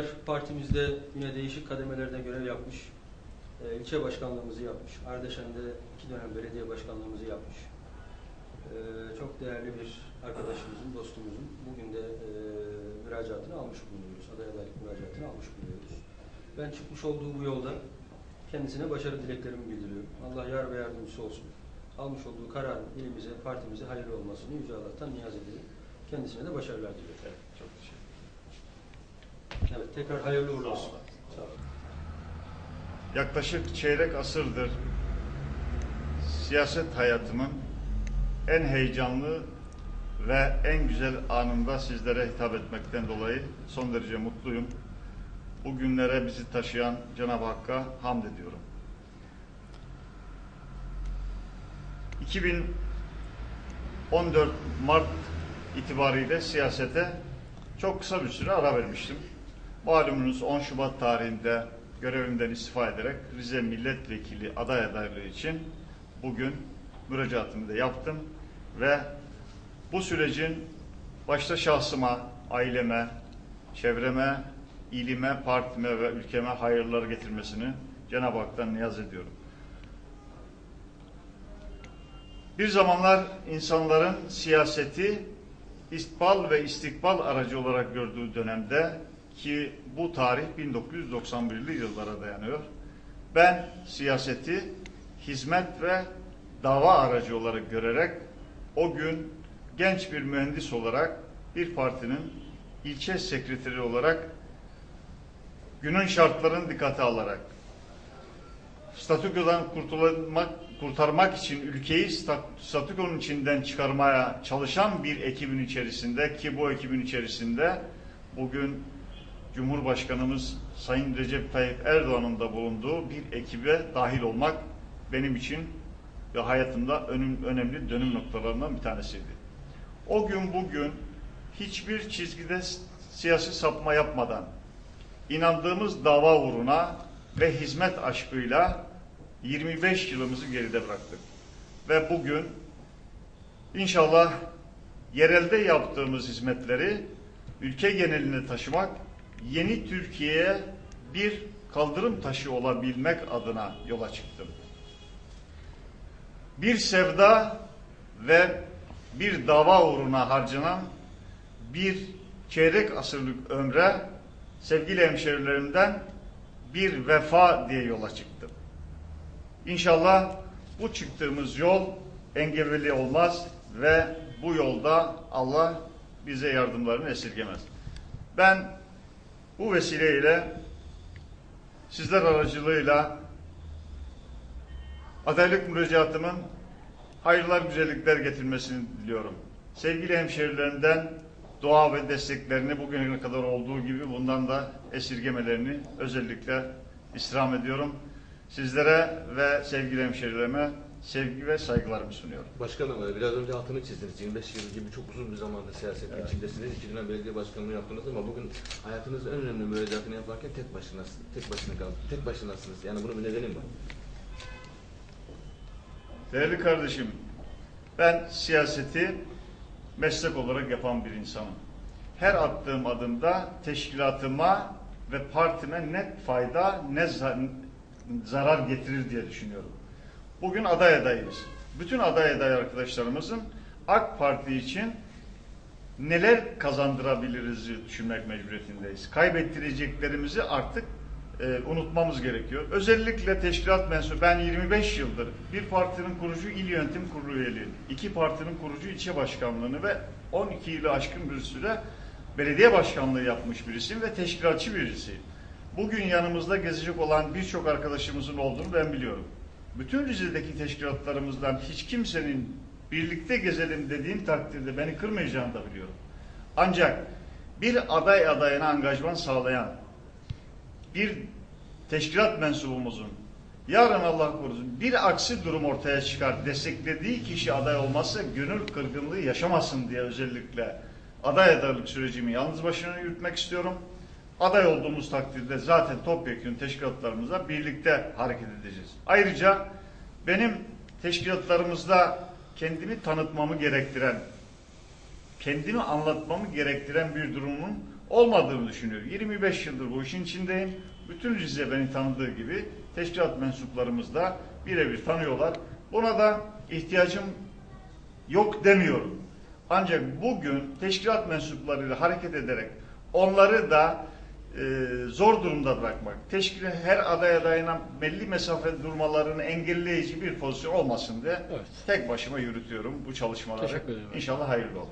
kadar partimizde yine değişik kademelerde görev yapmış. E, ilçe başkanlığımızı yapmış. Ardeşen'de iki dönem belediye başkanlığımızı yapmış. E, çok değerli bir arkadaşımızın, dostumuzun bugün de e, müracaatını almış bulunuyoruz. Aday adaylık müracaatını almış bulunuyoruz. Ben çıkmış olduğu bu yolda kendisine başarı dileklerimi bildiriyorum. Allah yar ve yardımcısı olsun. Almış olduğu kararın ilimize, partimize hayırlı olmasını Yüce Allah'tan niyaz edelim. Kendisine de başarılar diliyorum. Evet, çok teşekkür Evet, tekrar hayırlı uğurlu olsun. Yaklaşık çeyrek asırdır siyaset hayatımın en heyecanlı ve en güzel anında sizlere hitap etmekten dolayı son derece mutluyum. Bu günlere bizi taşıyan Cenab-ı Hakk'a hamd ediyorum. 2014 Mart itibariyle siyasete çok kısa bir süre ara vermiştim. Malumunuz 10 Şubat tarihinde görevimden istifa ederek Rize Milletvekili aday adaylığı için bugün müracaatımı da yaptım ve bu sürecin başta şahsıma, aileme, çevreme, ilime, partime ve ülkeme hayırlar getirmesini Cenab-ı Hak'tan niyaz ediyorum. Bir zamanlar insanların siyaseti istibal ve istikbal aracı olarak gördüğü dönemde ki bu tarih 1991'li yıllara dayanıyor. Ben siyaseti hizmet ve dava aracı olarak görerek o gün genç bir mühendis olarak bir partinin ilçe sekreteri olarak günün şartlarını dikkate alarak statükodan kurtulmak, kurtarmak için ülkeyi stat- statükonun içinden çıkarmaya çalışan bir ekibin içerisinde ki bu ekibin içerisinde bugün Cumhurbaşkanımız Sayın Recep Tayyip Erdoğan'ın da bulunduğu bir ekibe dahil olmak benim için ve hayatımda önüm, önemli dönüm noktalarından bir tanesiydi. O gün bugün hiçbir çizgide siyasi sapma yapmadan inandığımız dava uğruna ve hizmet aşkıyla 25 yılımızı geride bıraktık. Ve bugün inşallah yerelde yaptığımız hizmetleri ülke geneline taşımak, yeni Türkiye'ye bir kaldırım taşı olabilmek adına yola çıktım. Bir sevda ve bir dava uğruna harcanan bir çeyrek asırlık ömre sevgili hemşerilerimden bir vefa diye yola çıktım. İnşallah bu çıktığımız yol engebeli olmaz ve bu yolda Allah bize yardımlarını esirgemez. Ben bu vesileyle sizler aracılığıyla adaylık müracaatımın hayırlar güzellikler getirmesini diliyorum. Sevgili hemşerilerimden dua ve desteklerini bugüne kadar olduğu gibi bundan da esirgemelerini özellikle istirham ediyorum. Sizlere ve sevgili hemşerilerime sevgi ve saygılarımı sunuyorum. Başkanım e, biraz önce altını çizdiniz. 25 yıl gibi çok uzun bir zamanda siyasetin içindesiniz. İki dönem belediye başkanlığı yaptınız ama bugün hayatınızın en önemli müracaatını yaparken tek başınasınız. Tek başına kaldınız. Tek başınasınız. Yani bunun bir nedeni var? Değerli kardeşim, ben siyaseti meslek olarak yapan bir insanım. Her attığım adımda teşkilatıma ve partime ne fayda ne za- zarar getirir diye düşünüyorum. Bugün aday adayız. Bütün aday aday arkadaşlarımızın AK Parti için neler kazandırabiliriz düşünmek mecburiyetindeyiz. Kaybettireceklerimizi artık e, unutmamız gerekiyor. Özellikle teşkilat mensubu, ben 25 yıldır bir partinin kurucu il yönetim kurulu üyeliği, iki partinin kurucu ilçe başkanlığını ve 12 yılı aşkın bir süre belediye başkanlığı yapmış birisiyim ve teşkilatçı birisiyim. Bugün yanımızda gezecek olan birçok arkadaşımızın olduğunu ben biliyorum. Bütün Rize'deki teşkilatlarımızdan hiç kimsenin birlikte gezelim dediğim takdirde beni kırmayacağını da biliyorum. Ancak bir aday adayına angajman sağlayan bir teşkilat mensubumuzun yarın Allah korusun bir aksi durum ortaya çıkar desteklediği kişi aday olmazsa gönül kırgınlığı yaşamasın diye özellikle aday adaylık sürecimi yalnız başına yürütmek istiyorum. Aday olduğumuz takdirde zaten topyekun teşkilatlarımızla birlikte hareket edeceğiz. Ayrıca benim teşkilatlarımızda kendimi tanıtmamı gerektiren kendimi anlatmamı gerektiren bir durumun olmadığını düşünüyorum. 25 yıldır bu işin içindeyim. Bütün Rize beni tanıdığı gibi teşkilat mensuplarımız da birebir tanıyorlar. Buna da ihtiyacım yok demiyorum. Ancak bugün teşkilat mensuplarıyla hareket ederek onları da e, zor durumda bırakmak, teşkil her aday adayına belli mesafe durmalarını engelleyici bir pozisyon olmasın diye Evet. tek başıma yürütüyorum bu çalışmaları. İnşallah hayırlı olur.